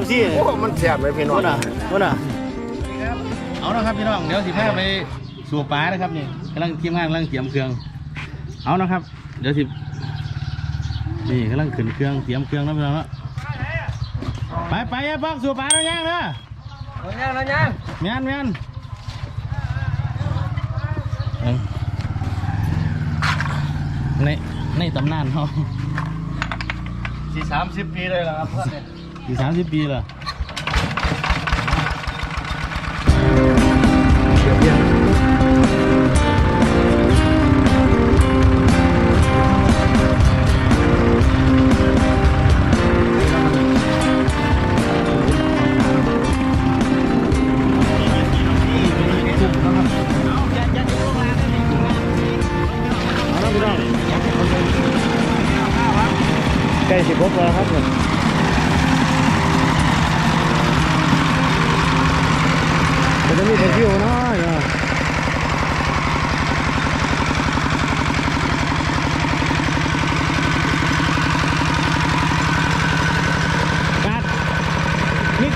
องเอฟซีโอ้มันแซ่บเลยพี่น้องว่าน่ะว่าน่ะเอานะครับพี่น้องเดี๋ยวสิพาไปสู่ป่านะครับนี่กำลังทีมงานกำลังเตรียมเครื่อง เอานะครับ เดี๋ยวสินี่กำลังขึ้นเครื่องเตรียมเครื่องแล้วพี่น้องเนาะไปไปไอ้บ้องสู่ป่าแล้วยังนะย่างนะย่างแมนแมนเอิ่มในในตำนานเขาสี่สามสิบปีเลยแล้วครับเพื่อนเนี่ย สี่สามสิบปีแล้วเอ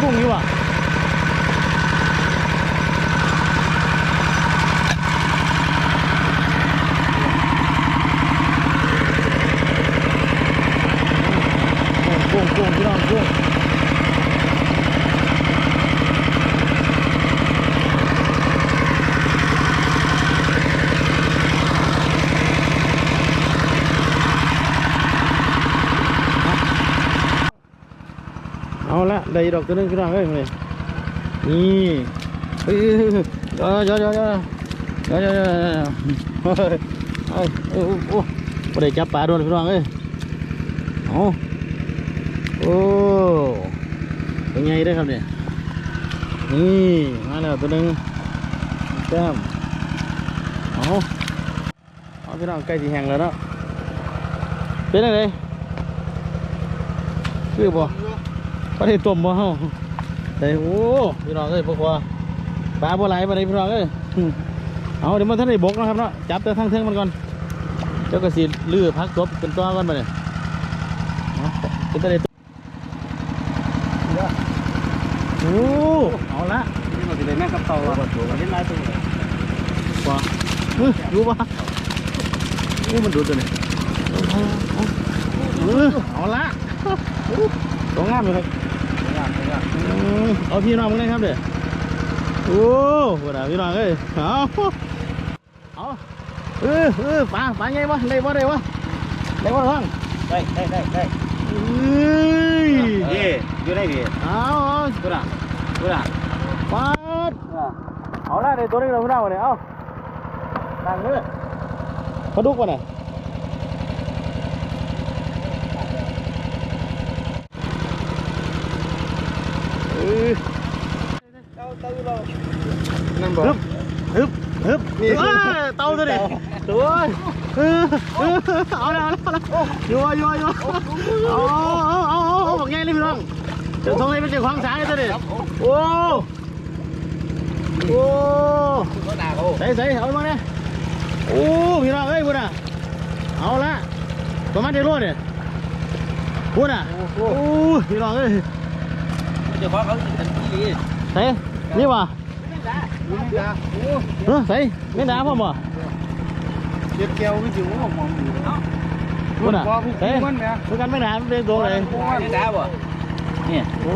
มีกุ้งอยู่อะกุ้งกุ้งพี่น้องกุ้งเอา ละได้ดอกตัวหนึงพี่น้องเอ้ยมาเลยนี่เฮ้ยเดี๋ยวเดี๋ยวเดี๋ยวเดี๋ยวเดี๋ยวเดี๋ยวเดี๋ยวเฮ้ยเฮ้ยโอ้โอ้ไม่ได้จับปลาโดนพี่น้องเอ้ยเอาโอ้เป็นไงได้อครับเนี่ยนี่มาแล้วตัวหนึงแก้มเอาเอาพี่น้องใกล้ที่แห้งแล้วเนาะเป็นยังไงคือบ่ ปลาที่ต้มบ่เฮาแต่โอ้พี่น้องเอ้ยพวกว่าปลาบ่ไหลมาได้พี่น้องเอ้ยอืมเอาเดี๋ยวมันท่านได้บกนะครับเนาะจับแต่ทั้งเทิงมันก่อน เจ้าก็สิลื้อพักตัวเป็นตัวก่อนมาเนี่ยเอาเป็นตะเด็ดโอ้เอาละนี่มันจะได้แม่กับเต่าอะมันเล่นลายตัวนี้ว่าเฮ้ยรู้ปะโอ้มันดูตัวนี้เอาเอาเอาเออเอาละ ตัวงามเลยครับอืมเอาพี่น้องมึงเลยครับเด้อโอ้โหด่าพี่น้องเอ้ยเอาเอาเออเออปลาปลาไงวะได้บ่ได้วะได้บ่ท้องได้ได้ได้ได้เอ้ยนี่อยู่ได้ดีเอาเอากูด่ากูด่าปาดเอาละได้ตัวนี้เราพี่น้องวะเนี่ยเอาตั้งเลยปลาดุกวะเนี่ยเออ นั่นบอกฮึบฮึบฮึบนี่เต่าตัวนี้ตัวเออเออเอาแล้วเอาแล้วยัวยัวยัวเอาเอาเอาเอาเอาบอกไงเลยพี่น้องเดี๋ยวทงให้เป็นเจ้าของสายตัวนี้โอ้โอ้ก็ด่าเขาใส่ใส่เอามาเนี่ยโอ้พี่น้องเอ้ยพูดอะเอาละประมาณเดียวรถเนี่ยพูดอะโอ้พี่น้องเอ้ย เจ้าของเขาเป็นที่ดีใส่นี่วะลูกด่าโอ้เออใส่ไม่ด่าพ่อบ่เจ็บแก้ววิจิ๋วมองอยู่พูดอะว่าพี่เฮ้ยมันเนี่ยพูดกันไม่ด่ามันเป็นตัวเลยไม่ด่าบ่นี่โอ้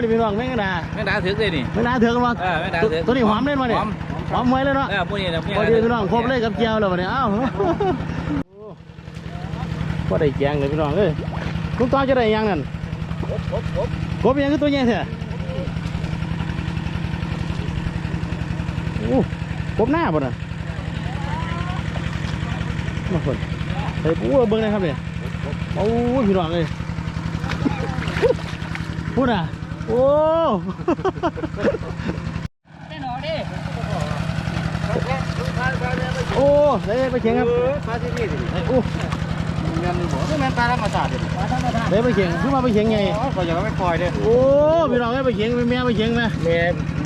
นี่พี่น้องไม่ด่าไม่ด่าถึงเลยนี่ไม่ด่าเถือกกันวะเออไม่ด่าเถือกตัวนี้หอมเล่นมาเนี่ยหอมหอมไว้เลยเนาะเออพวกนี้นะพอดีพี่น้องครบเลยกับเจียวเลยวันนี้เอ้าก็ได้แกงเลยพี่น้องเอ้ยคุณตอนจะได้ยังนั่นครบครบ กบยังคือตัวใหญ่แท้โอ้กบหน้าบ่น่ะมาคนไอ้ปูเบิ่งนะครับเนี่ยโอ้ยพี่น้องเลยพูดอะ โอ้แน่นอนดิโอ้ได้ไปเขียงครับปลาที่นี่ดิไอ้ โอ้เงินบอกนี่แม่ปลาธรรมชาติดิได้ไปเขียงขึ้นมาไปเขียงไงก็อย่าไม่ปล่อยเด้อโอ้พี่น้องได้ไปเขียงไปแม่ไปเขียงไหมแม่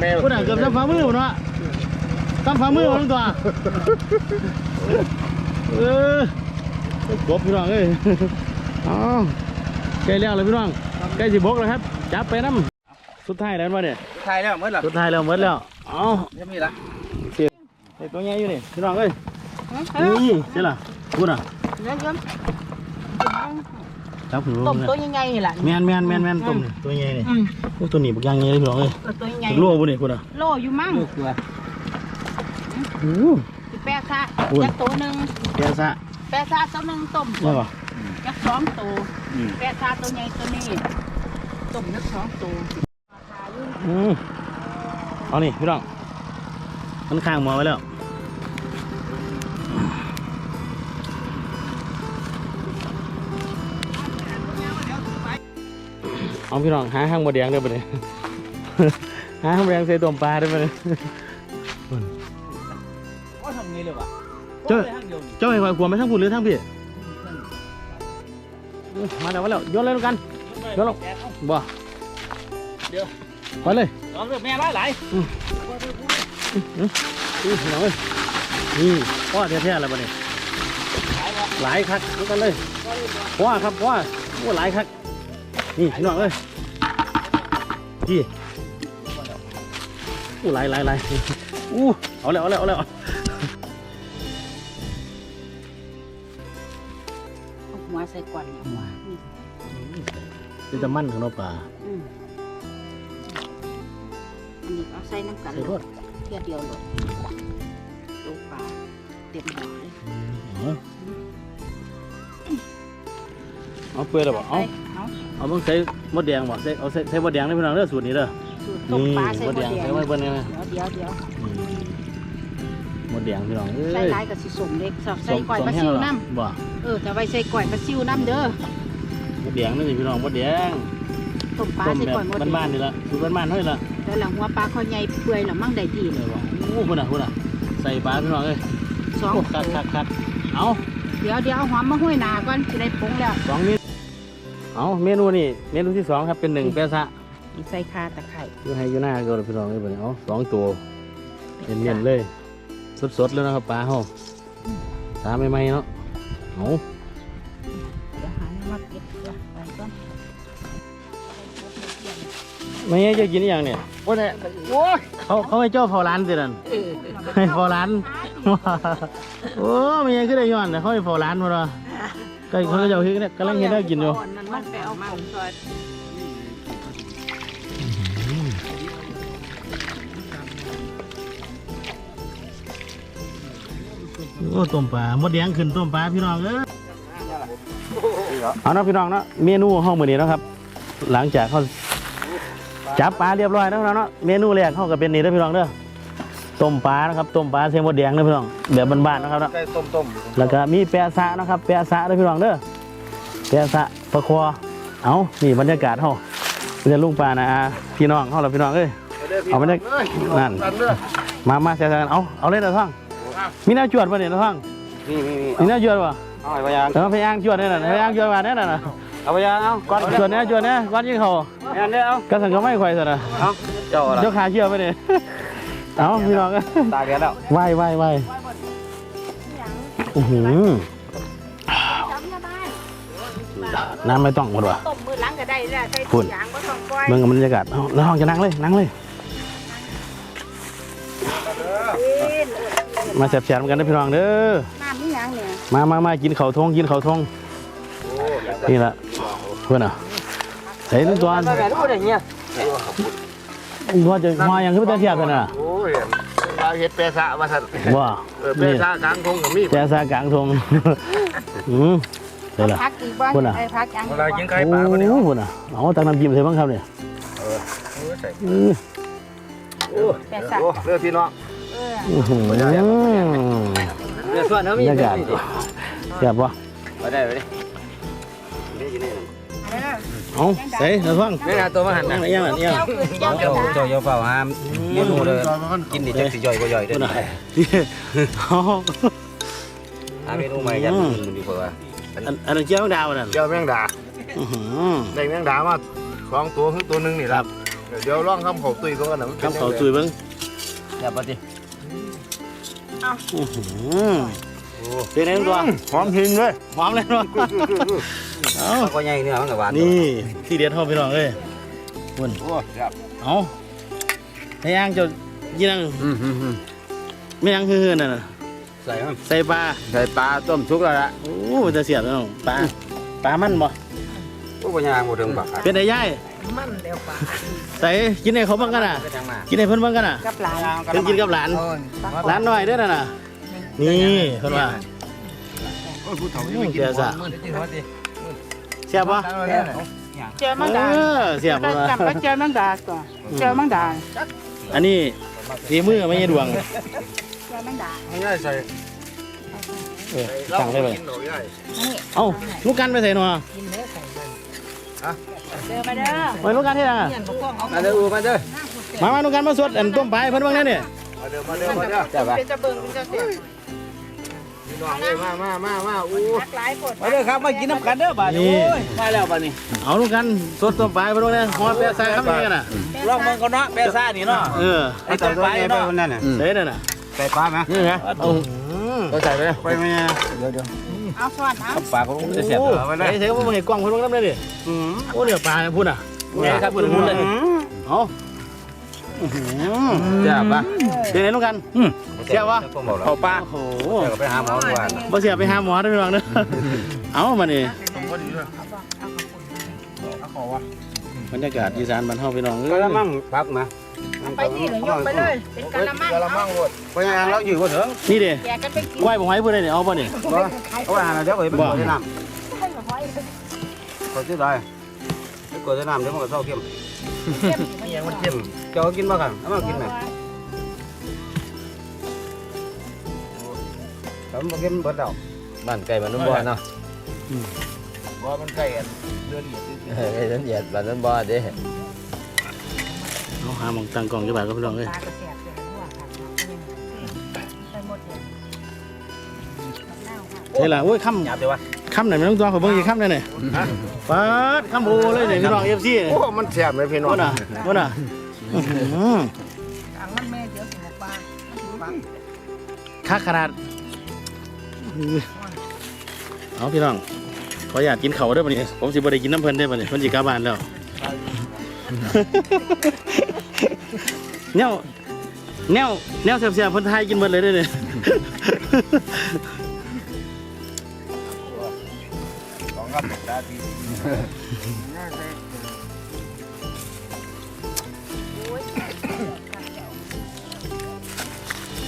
แม่พูดอะเกือบจะฝ่ามือหมดเนาะซ้ำฝ่ามือมาทั้งตัวเออกบพี่น้องเอ้ยเอาใกล้แล้วเลยพี่น้องใกล้สิบกแล้วครับจับไปน้ำสุดท้ายแล้วมาเนี่ยไทยแล้วเมื่อไหร่สุดท้ายแล้วหมดแล้วเอายังมีละไอ้ตัวใหญ่อยู่นี่พี่น้องเอ้ยนี่ใช่ล่ะพูดอะ เนื้อเยิ้มจับขึ้นต้มามตัวใหญ่ๆนี่แหละแมนแมนแมนแมนต้มนี่ตัวใหญ่นี่อืมโอ้ตัวนี้บักอยางใหญ่เลยพี่น้องเอ้ยเออตัวใหญ่บักโลบุนี่พูดอะโลอยู่มั่งลูกตัวโอ้สิแปะซะอุ้ยจักตัวหนึ่งแกซะแปะซะตัวหนึ่งต้มได้ป่ะจักสองตัวแปะซะตัวใหญ่ตัวนี้ต้มจักสองตัวอืมเอานี่พี่น้องมันข้างหมอไว้แล้ว เอาพี่น้องหาห้างบดแดงได้ปะเนี่ยหาห้างบดแดงใส่ต้มปลาได้ปะเนี่ยก็ทำงี้เลยวะเจ้าเจ้าไอ้ควายกลัวไหมทั้งพูดหรือทั้งพี่อื้อมาแล้วมาแล้วโยนเลยแล้วกันโยนลงบ่ไปเลยลองเลือกแม่ร้ายหลายอื้อพี่น้องเอ้ยนี่พ่อแท้ๆอะไรปะเนี่ยหลายคักดูกันเลยพ่อครับพ่อโอ้หลายคัก นี่พี่น้องเอ้ยพี่อู้หลายหลายหลายอู้เอาแล้วเอาแล้วเอาแล้วเอาหัวใส่ก่อนหัวนี่นี่จะมั่นของเราป่าอืมอันนี้เอาใส่น้ำกันใส่รถเทียเดียวเลยลูกปลาเต็มหัวเลย เอาเอาเปื่อยแล้วบ่เอาเอาเอาเบิ่งใส่มดแดงบ่ใส่เอาใส่ใส่มดแดงได้พี่น้องเด้อสูตรนี้เด้อสูตรต้มนี่ปลาใส่มหมดดแดแดงงใส่ไว้เบิ่งเนี่ยนะเดี๋ยวเดี๋ยวเดี๋ยวอืมมดแดงพี่น้องเอ้ใส่ยหลายกับสิสมเล็กสอดใส่ก่อยปลาซิวน้บ่ำเออแต่ไว้ใส่ก่อยปลาซิวน้ำเด้อมดแดงนี่สิพี่น้องมดแดงต้มปลาต้มใส่แบก่อยหมดบบ้านๆนี่ละสูตรบ้านๆเท่านี้ละแล้วหลังหัวปลาคอใหญ่เปื่อยแล้วมั่งได้ที่เออบ่โอ้พุ่นน่ะพุ่นน่ะใส่ปลาพี่น้องเอ้ยสองโอ้คักคักคักเอาเดี๋ยวเดี๋ยวเอาหอมมาห้อยหนาก่อนจะได้ปรุงแล้วสองเมนู เอาเมนูนี่เมนูที่สองครับเป็นหนึ่งแปะซะใส่คาตะไคร้อยู่ให้อยู่หน้าก็เลยพี่น้องเอ้ยบัดนี้เอาสองตัวเนียนๆเลย สดๆเลยนะครับปลาเฮาตาใหม่ๆเนาะเอาเดี๋ยวหามาเก็บไว้ก่อนไม่ใช่จะกินอหย่างเนี่ยโอ้ยโอ้ยเขาเขาให้เจ้าเฝ้าร้านสินั่นเออให้เฝ้าร้านโอ้ไม่ใช่ก็ได้ย้อนนะเขาให้เฝ้าร้านมาเนาะ ก็เขาก็จะเอาเฮ็ดเนี่ยกำลังเฮ็ดได้กินอยู่นั่นมันไปเอามาซอยโอ้ต้มปลาหมดแดงขึ้นต้มปลาพี่น้องเอ้ยเอาเนาะพี่น้องเนาะเมนูห้องมื้อนี้เนาะครับ หลังจากเขาจับปลาเรียบร้อยแล้วเนาะเมนูแรกเขาก็เป็นนี่เด้อพี่น้องเด้อ ต้มปลานะครับต้มปลาใส่หมดแดงเด้อพี่น้องแบบบ้านๆนะครับเนาะไก่ต้มต้มแล้วก็มีแปะสะนะครับแปะสะเด้อพี่น้องเด้อแปะสะประคอเอานี่บรรยากาศเฮาเป็นจะลุงปลานะอ่าพี่น้องเฮาล่ะพี่น้องเอ้ยเอาไปเลยนั่นมามาแซ่ๆกันเอาเอาเลยนะท่องมีแนวจวดป่ะเนี่ยนะท่องนี่นี่นี่มีแนวจวดป่ะเอาไปยางเออพยายางจวดเนี่ยน่ะพยายางจวดมาเนี่ยน่ะนะเอาไปยางเอาก้อนจวดเนี่ยจวดเนี่ยก้อนยิงเขาแม่นเด้อเอากระสังก็ไม่ควายสินะเอาเจ้าอะไรเจ้าขาเชื่อไปเนี่ย เอาพี่น้องเอ้ยตายแกแล้วไหวไหวไหวอื้อหือจำได้ไหมน้ำไม่ต้องหมดว่ะต้มมือหลังก็ได้แล้วใส่พูถุดงยางบ่ต้องปล่อยเบิ่งกับบรรยากาศเอาแล้วห้องจะนั่งเลยนั่งเลย มาแซ่บๆกันนะพี่น้องเด้อน้ำนี่ยังเนี่ยมามามากินข้าวทงกินข้าวทงนี่ละเพื่อนอะใส่ตัวอันแต่ทุกคนอย่างเงี้ยว่าจะมาอย่างขึ้นไปเทียบกันน่ะโอ้ยปลา เห็ดเปซะมาสั่นว่าเออเปซะกลางทงกับมีแต่ซากลางทงอืมเดี๋ยวล่ะ พักอีกบ้างพูดน่ะ ไอ้พักยังเวลากินไก่โอ้ปลาคนนี้โหพุ่นอะเอาตักน้ำจิ้มใส่บ้างครับเนี่ยใส่อือโอ้โหเลือพี่น้อง เอออื้อหือเลือส่วนเขาบรมีรยากาศแซ่บปะไปได้ไปดิ เอาใส่เดี๋ยวฟังนี่นะตัวมาหันนั่นะงอะไรยังไงเนี่ยเจ้าคือเจ้าเจ้าจ้าเจ้าเยาเฝ้าหามเมนูเลยกินดิจักสิย่อยก็ย่อยเด้พุ่นออะเอาหาเมนูใหม่ยัดมันดีกว่าอันอันนั้นเจ้าดาวนั่นเจ้าแมงดาอื้อหือได้แมงดามาสองตัวคือตัวหนึงนี่ครับเดี๋ยวลองทำเขาตุยก็กันนะคำเขาตุยเบิ้งอย่าปฏิอื้อหือเป็นไงตัวหอมหินเลยหอมเลยเนาะ เอาก็ใหญ่เนื้อมันก็หวานนี่ที่เด็ดเท่าพี่น้องเอ้ยวุ่นโอ้ครับเอาให้ย่างเจะยี่นังอืมอืมอืมไม่ยังฮือๆนั่นน่ะใส่มันใส่ปลาใส่ปลาต้มสุกแล้วล่ะโอ้มันจะเสียบแล้วปลาปลามันบ่โอ้ปัญญาบ่ถึงปากเป็นไอ้ย่ายมันเร็วปะใส่กินให้เขาบ้างกันน่ะไปทางมากินให้เพิ่นบ้างกันน่ะกับหลานเพิ่นกินกับหลานหลานน้อยเด้อน่ะน่ะนี่เพิ่นว่าโอ้ยผู้เฒ่าอืมเสียซะเสียบบ่เจอมังดาเออเสียบบ่จำก็เจอมังดาก่อนเจอมังดาอันนี้ฝีมือไม่ใช่ดวงเจอมังดาไม่ได้ใส่เออสั่งได้เลยกินหน่อยได้เอ้าลูกกันไปใส่หน่อเจอมาเด้อไว้ลูกกันที่ไหนอะมาเด้ออูมาเด้อมามาลูกกันมาสดอันต้มปลาให้เพิ่นบ้างแน่นี่มาเด้อมาเด้อมาเด้อจ้าปะเป็นจะเบิ่งเป็นจะเสีย พี่น้องเอ้ยมามามามาอู้นักหลายคนมาเด้อครับมากินน้ำกันเด้อบ้านนี่มาแล้วบ้านนี้เอาลูกกันสดต้มปลาให้เพิ่นบ้างแน่หอดแปะใส่ครับนี่กันน่ะลองเมืองเขาเนาะแปซ่านี่เนาะเออไอ้ต้นไม้เนาะนั่นน่ะใส่นั่นน่ะใส่ปลาไหมนี่ไงเอาก็ใส่ไปเลยไปไหมเดี๋ยวเดี๋ยวเอาสอนเอาปลาเขาจะเสียบโอ้เอาไปใส่เลยใส่บ่เห็นกล้องเพิ่นบ้างนำเลยดิอืมโอ้เนี่ยปลาเนี่ยพูดน่ะไงครับพูดพูดเลยเอา อื้อหือจ้าปะเป็นไงลูกกันเสียบวะเอาปลาโอ้โหเดี๋ยวไปหาหมอดีกว่าบ่เสียบไปหาหมอได้อพี่น้องเด้อเอามานี่เอาขอวะบรรยากาศอีสานบ้านเฮาพี่น้องก็ละมั่งพักมาไปนี่เลยยกไปเลยเป็นกะละมังกะละมังหมดไปงานเราอยู่ก็ถึงนี่เด้แกกันไปกินกล้วยบ่ให้เพิ่นได้นี่เอาบ่นี่เอาไปหาเราเดี๋ยวไปไปกดน้ำกดที่ใดไปกดน้ำเดี๋ยวมันก็เศร้าเข้ม นี่ยังมันเข้มเจ้ากินบ้างกันเอามากินไหมผมบอกเข้มเบิดแล้วบ้านไก่บ้านน้ำบ่อเนาะบ่มันใกล้กันเดือนนี้เออไอ้นั้นเหยียดบ้านน้ำบ่อเด้เอาหาหมองตั้งกล้องจังบาดกับพี่น้องเอ้ยตากระเสียบเลยหัวค่ะไปหมดเลยเฮ้ยล่ะโอ้ยค่ำหยาบเดี๋ยววะ คำไหนไม่ต้องตัวขอเบิ่งอีกค่ำหน่อยนี่ปัดคำโอเลยเนี่ยพี่น้อง FC นี่โอ้มันแซ่บเลยพี่น้องว่าน่ะว่าน่ะอังมันแม่เดี๋ยวสิปลาคักขนาด เอาพี่น้อง ขออยากกินเขาวเด้อบัดนี้ ผมสิบ่ได้กินน้ำเพลินได้อบัดนี้เพิ่นสิกลับานแล้วแนวแนวแนวเสียบๆเพิ่นทยกินเบิดเลยเด้อเนี่ย องครับดาดี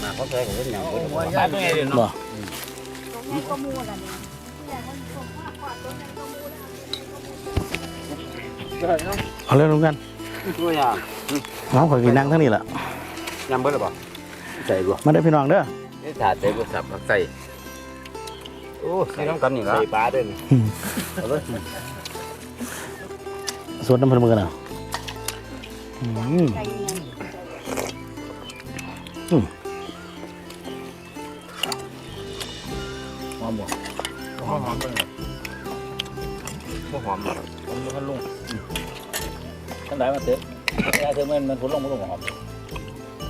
มาเขาใส่ของเล่นอย่างนี้ปลาตัวใหญ่เด่นบ่ตรงนี้ก็มูละนี่อย่างมันตรงว่าขวาตรงนั้นก็มูแล้วเอาเรื่องนู้นกันตัวอย่างน้องขอกินนั่งทั้งนี้แหละยำเบิดหรือเปล่าใส่บ่มาได้อพี่น้องเด้อนี่ถาดใส่บ่สับผักใส่โอ้ใส่น้ำกันนี่ละใส่ปลาด้วยนี่สวดน้ำเพันมือกันอะอืมใจเย็นหอมหอมไปเลยพวกหอมผมมันลงทั้งหลายมาเถอะยาเธอมันมันผลลงมันลงหอม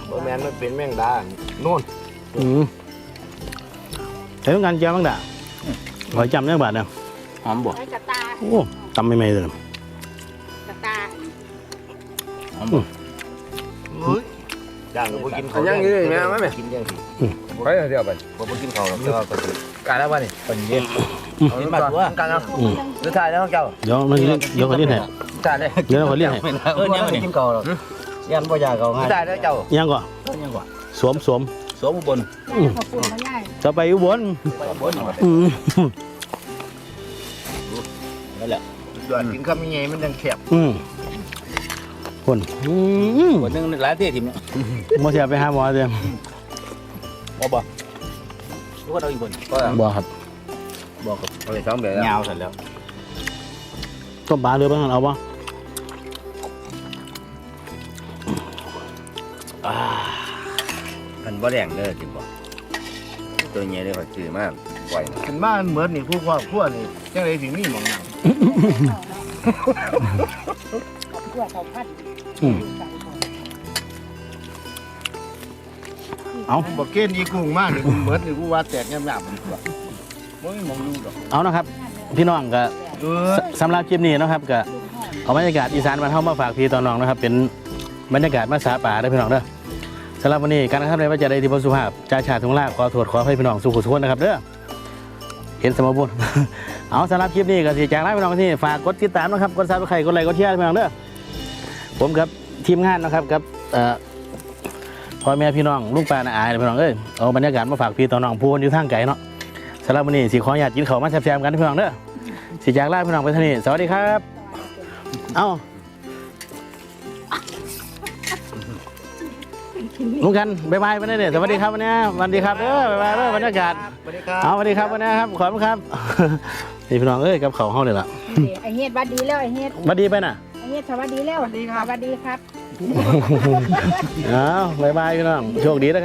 บ่แม่นมันเป็นแมงดานู่นอืมใช้ต้องการเจียวบ้างด่า ขอจำได้บาทนะหอมบ่ไอ้กระตาโอ้จำไม่ไม่เลยกระตาย่างก็บ่กินอันยังอยู่นี่แม่มาแม่กินยังสิไปเดี๋ยวไปบ่บ่กินข้าวหรอกแต่ว่าก็สิกาแล้วบ่นี่เป็นเย็นเอามาตัวกันเอาอืมสุดท้ายแล้วเจ้าเดี๋ยวมันเดี๋ยวขอเรียกให้สุดท้ายเลยเดี๋ยวขอเรียกให้เออเนี่ยมันกินเก่าหรอกยันบ่อยากเก่าสุง่าดยท้ายแล้วเจ้ายังก่อนยังกว่าสวมสวม สวมอุบลย่ายขอบคุณมาย่ายจะไปอุบลบนอืมยอดกินคำยังไงมันยังแคบอืมคนอืมบนนึงหลายเที่ยทีมมาเสียไปหาหมอเดียวบ่บ่รู้ว่าเราอีกบนก็บ่ครับบอกกับเอาไปสองแบบแล้วยาวเสร็จแล้วต้มปลาเรือบ้างเอาบ่มัน บ่แดงเด้อจริงบ่ตัวใหญ่เลยขอซื้อมาปล่อยขึ้นมามันเหมือนนี่ผู้ครอบครัวนี่จังได๋สิมีหม่องนั่งขอบคุณเขาพัดอืม เอาบอกเกณฑ์อีกุ้งมากนี่กูเหมือนนี่กูว่าแตกงามๆดีกว่าบ่มีหมองอยู่ดอกเอานะครับ พี่น้องก็เออสำหรับคลิปนี้นะครับก็เอาบรรยากาศอีสานมานเข้ามาฝากพี่ตอนน้องนะครับ เป็นบรรยากาศมาสาป่าได้อพี่น้องเด้อสำหรับวันนี้การกระทำในว่าจะได้ที่พสุภาพจ่าชาติทุงลาบขอโทษขอให้พี่น้องสุขสุขนะครับเด้อเห็นสมบูรณ์เอาสำหรับคลิปนี้ก็สิจากลาพี่น้องที่ฝากกดติดตามนะครับกดซับสไครกดไลค์กดแชร์พี่น้องเด้อผมกับทีมงานนะครับกับอ่อพ่อแม่พี่น้องลูกป้าน้าอายพี่น้องเอ้ยเอาบรรยากาศมาฝากพี่ต่อนน้องผู้คนอยู่ทางไกลเนาะสำหรับวันนี้สิขออนุญาตกินเขามาแซ่บๆกันพี่น้องเด้อสิจากลาพี่น้องไปท่านี้สวัสดีครับ เอ้า ลุงกันบายบายไปได้เด้อสวัสดีครับวันนี้สวัสดีครับเด้อบายบายเด้อบรรยากาศสวัสดีครับเอาสวัสดีครับวันนี้ครับขอบคุณครับนี่พี่น้องเอ้ยกับเขาวเฮาเลยล่ะไอเฮ็ดวัดดีแล้วไอเฮ็ดสวัสดีไปน่ะไอเฮ็ดสวัสดีแล้วสวัสดีครับสวัสดีครับเอาบายบายพี่น้องโชคดีนะครับ